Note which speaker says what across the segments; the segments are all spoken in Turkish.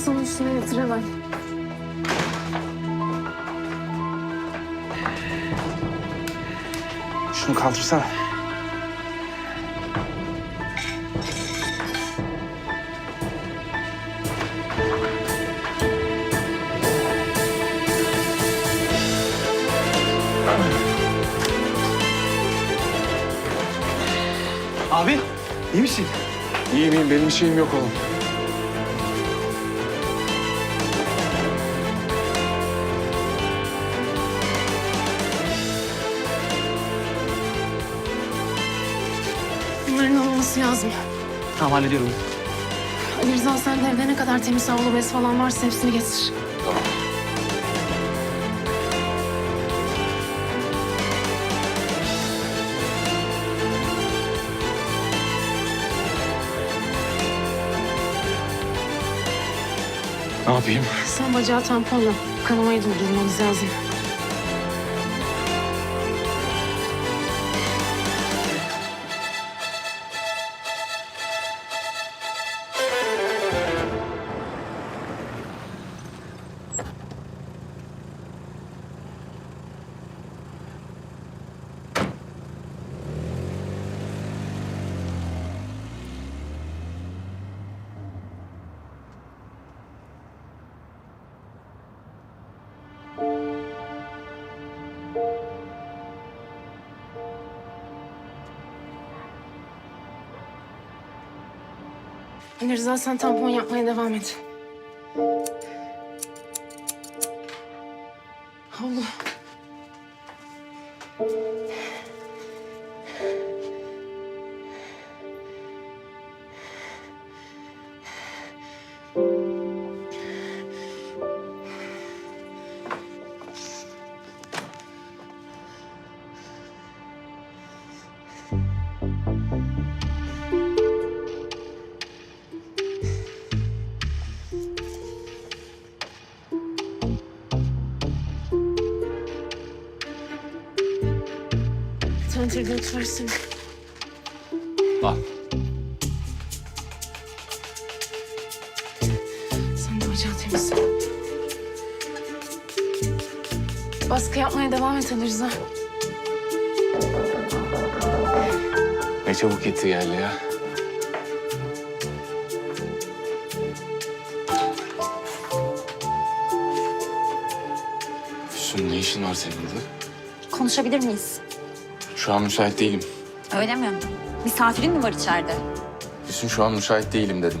Speaker 1: masanın üstüne getir hemen.
Speaker 2: Şunu kaldırsana.
Speaker 3: Abi iyi misin?
Speaker 2: İyiyim iyiyim benim bir şeyim yok oğlum.
Speaker 1: Alınması lazım.
Speaker 3: Tamam hallediyorum.
Speaker 1: Ali Rıza sen de evde ne kadar temiz havlu bez falan varsa hepsini getir.
Speaker 2: Tamam. Ne yapayım?
Speaker 1: Sen bacağı tamponla. Kanamayı durdurmamız lazım. Ali Rıza sen tampon yapmaya devam et. Havlu. Tribünüt versene.
Speaker 2: Al.
Speaker 1: Sen de bacağı temizle. Baskı yapmaya devam et Ali Rıza.
Speaker 2: Ne çabuk gitti geldi ya. Füsun ne işin var senin burada?
Speaker 4: Konuşabilir miyiz?
Speaker 2: Şu an müsait değilim.
Speaker 4: Öyle mi? Misafirin mi var içeride?
Speaker 2: Füsun şu an müsait değilim dedim.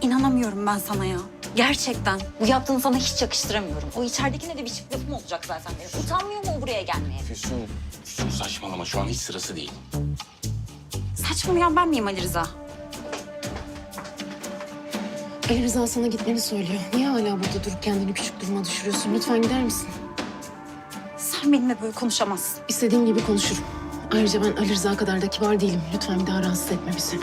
Speaker 4: İnanamıyorum ben sana ya. Gerçekten. Bu yaptığını sana hiç yakıştıramıyorum. O içeridekine de bir çift lafım olacak zaten benim. Utanmıyor mu o buraya gelmeye?
Speaker 2: Füsun, Füsun saçmalama şu an hiç sırası değil.
Speaker 4: Saçmalayan ben miyim Ali Rıza?
Speaker 1: Ali Rıza sana gitmeni söylüyor. Niye hala burada durup kendini küçük duruma düşürüyorsun? Lütfen gider misin?
Speaker 4: Sen benimle böyle konuşamazsın.
Speaker 1: İstediğin gibi konuşurum. Ayrıca ben Ali Rıza kadar da kibar değilim. Lütfen bir daha rahatsız etme bizi.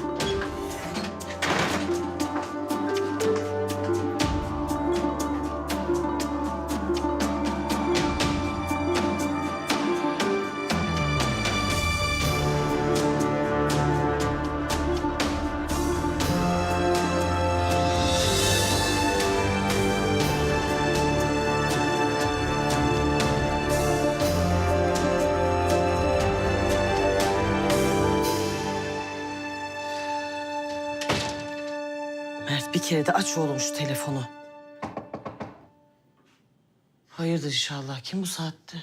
Speaker 5: Bir kere de aç oğlum şu telefonu. Hayırdır inşallah. Kim bu saatte?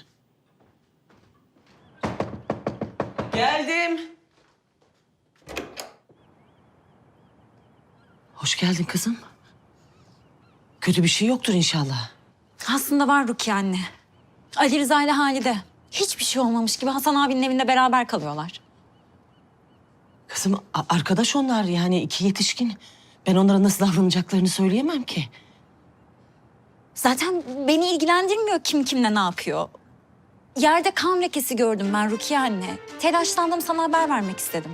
Speaker 5: Geldim. Hoş geldin kızım. Kötü bir şey yoktur inşallah.
Speaker 4: Aslında var Rukiye anne. Ali Rıza ile Halide. Hiçbir şey olmamış gibi Hasan abinin evinde beraber kalıyorlar.
Speaker 5: Kızım arkadaş onlar yani iki yetişkin. Ben onlara nasıl davranacaklarını söyleyemem ki.
Speaker 4: Zaten beni ilgilendirmiyor kim kimle ne yapıyor. Yerde kan lekesi gördüm ben Rukiye anne. Telaşlandım sana haber vermek istedim.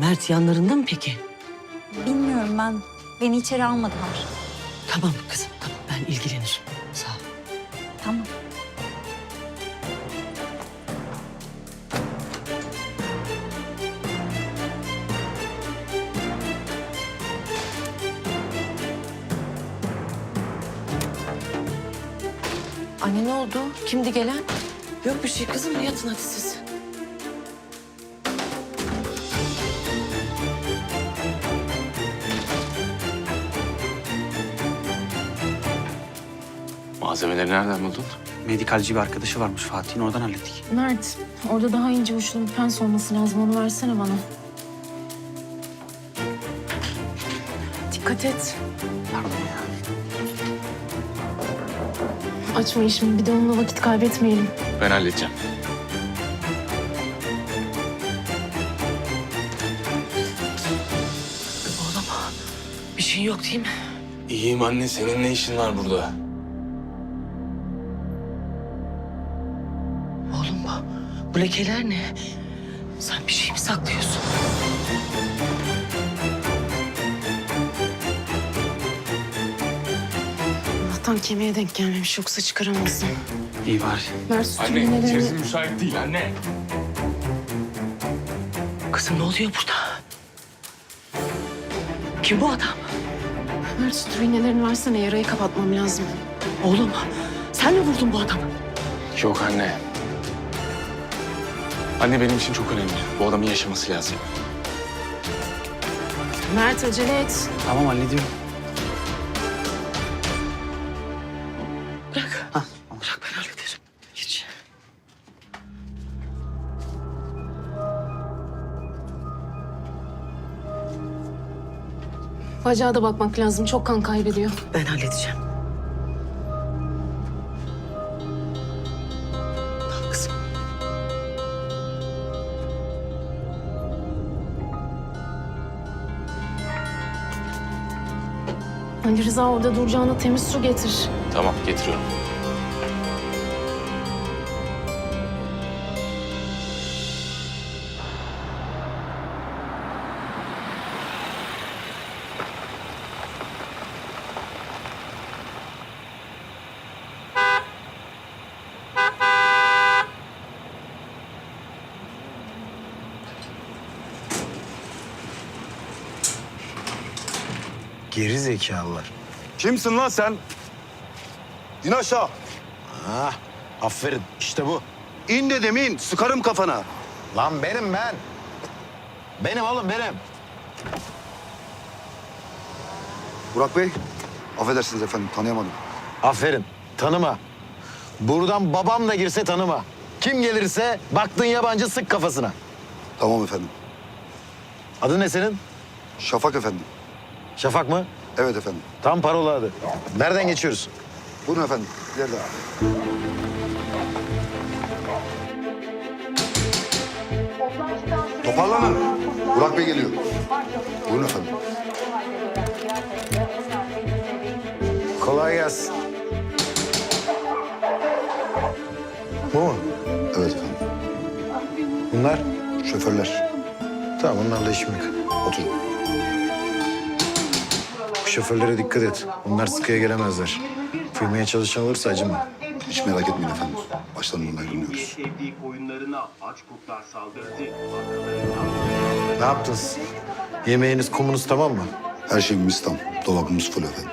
Speaker 5: Mert yanlarında mı peki?
Speaker 4: Bilmiyorum ben. Beni içeri almadılar.
Speaker 5: Tamam kızım tamam ben ilgilenirim. Sağ ol.
Speaker 4: Tamam.
Speaker 5: Anne ne oldu? Kimdi gelen? Yok bir şey kızım. Yatın hadi siz.
Speaker 2: Malzemeleri nereden buldun?
Speaker 3: Medikalci bir arkadaşı varmış Fatih'in oradan hallettik.
Speaker 1: Mert, orada daha ince uçlu bir pens olması lazım. Onu versene bana. Dikkat et.
Speaker 3: Pardon ya.
Speaker 1: Açma işimi. Bir de onunla vakit kaybetmeyelim.
Speaker 2: Ben halledeceğim.
Speaker 5: Oğlum bir şey yok değil mi?
Speaker 2: İyiyim anne. Senin ne işin var burada?
Speaker 5: Oğlum bu, bu lekeler ne?
Speaker 1: Allah'tan kemiğe denk gelmemiş. Yoksa çıkaramazdım.
Speaker 3: İyi var.
Speaker 1: Mert sütün
Speaker 2: Anne
Speaker 1: iğnelerini...
Speaker 2: içerisi müsait değil anne.
Speaker 5: Kızım ne oluyor burada? Kim bu adam?
Speaker 1: Mert sütün iğnelerini versene. Yarayı kapatmam lazım.
Speaker 5: Oğlum sen mi vurdun bu adamı?
Speaker 2: Yok anne. Anne benim için çok önemli. Bu adamın yaşaması lazım.
Speaker 1: Mert acele et.
Speaker 3: Tamam hallediyorum.
Speaker 1: Bacağa da bakmak lazım. Çok kan kaybediyor.
Speaker 5: Ben halledeceğim. Tamam kızım.
Speaker 1: Ali Rıza orada duracağına temiz su getir.
Speaker 2: Tamam getiriyorum.
Speaker 6: Geri zekalılar.
Speaker 7: Kimsin lan sen? İn aşağı.
Speaker 6: Ah, aferin. İşte bu.
Speaker 7: İn dedim in. Sıkarım kafana.
Speaker 6: Lan benim ben. Benim oğlum benim.
Speaker 7: Burak Bey. Affedersiniz efendim tanıyamadım.
Speaker 6: Aferin. Tanıma. Buradan babam da girse tanıma. Kim gelirse baktın yabancı sık kafasına.
Speaker 7: Tamam efendim.
Speaker 6: Adın ne senin?
Speaker 7: Şafak efendim.
Speaker 6: Şafak mı?
Speaker 7: Evet efendim.
Speaker 6: Tam parola adı. Nereden geçiyoruz?
Speaker 7: Buyurun efendim. İleride. Toparlanın. Burak Bey geliyor. Buyurun efendim.
Speaker 6: Kolay gelsin. Bu mu?
Speaker 7: Evet efendim.
Speaker 6: Bunlar?
Speaker 7: Şoförler.
Speaker 6: Tamam onlarla işim yok.
Speaker 7: Oturun.
Speaker 6: Şoförlere dikkat et. Bunlar sıkıya gelemezler. Kıymaya çalışan olursa acıma.
Speaker 7: Hiç merak etmeyin efendim. Başlarından ayrılmıyoruz.
Speaker 6: Ne yaptınız? Yemeğiniz, kumunuz tamam mı?
Speaker 7: Her şeyimiz tam. Dolabımız full efendim.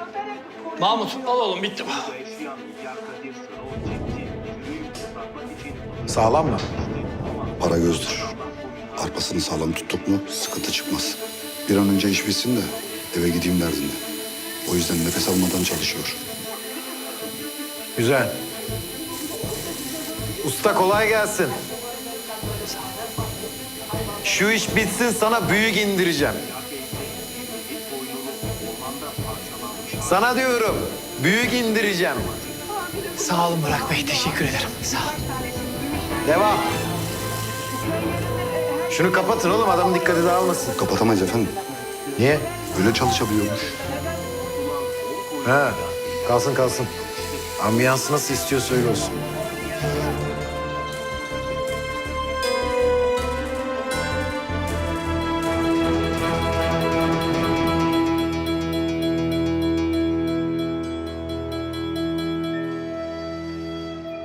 Speaker 3: Mahmut al oğlum bitti bu.
Speaker 6: Sağlam mı?
Speaker 7: Para gözdür. Arpasını sağlam tuttuk mu sıkıntı çıkmaz. Bir an önce iş bitsin de eve gideyim derdinde. O yüzden nefes almadan çalışıyor.
Speaker 6: Güzel. Usta kolay gelsin. Şu iş bitsin sana büyük indireceğim. Sana diyorum büyük indireceğim.
Speaker 3: Sağ olun Burak Bey teşekkür ederim. Sağ olun.
Speaker 6: Devam. Şunu kapatın oğlum adamın dikkati dağılmasın.
Speaker 7: Kapatamayız efendim.
Speaker 6: Niye?
Speaker 7: Öyle çalışabiliyormuş.
Speaker 6: Ha, kalsın kalsın. Ambiyansı nasıl istiyorsa öyle olsun.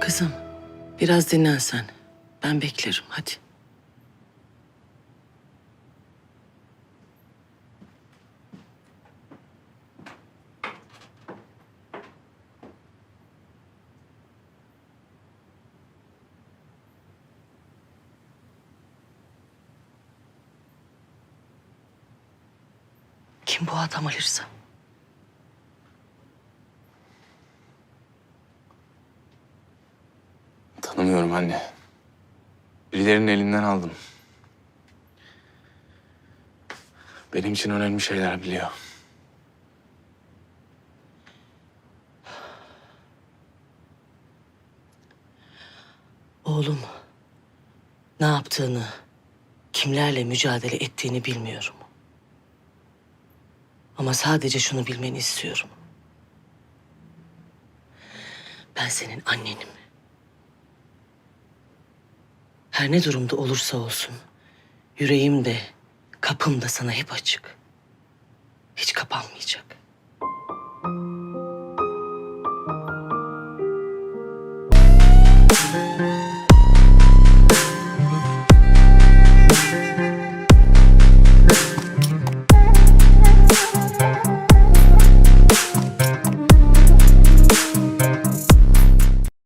Speaker 5: Kızım biraz dinlen sen. Ben beklerim hadi. Kim bu adam Ali Rıza?
Speaker 2: Tanımıyorum anne. Birilerinin elinden aldım. Benim için önemli şeyler biliyor.
Speaker 5: Oğlum ne yaptığını, kimlerle mücadele ettiğini bilmiyorum. Ama sadece şunu bilmeni istiyorum. Ben senin annenim. Her ne durumda olursa olsun yüreğim de kapım da sana hep açık. Hiç kapanmayacak.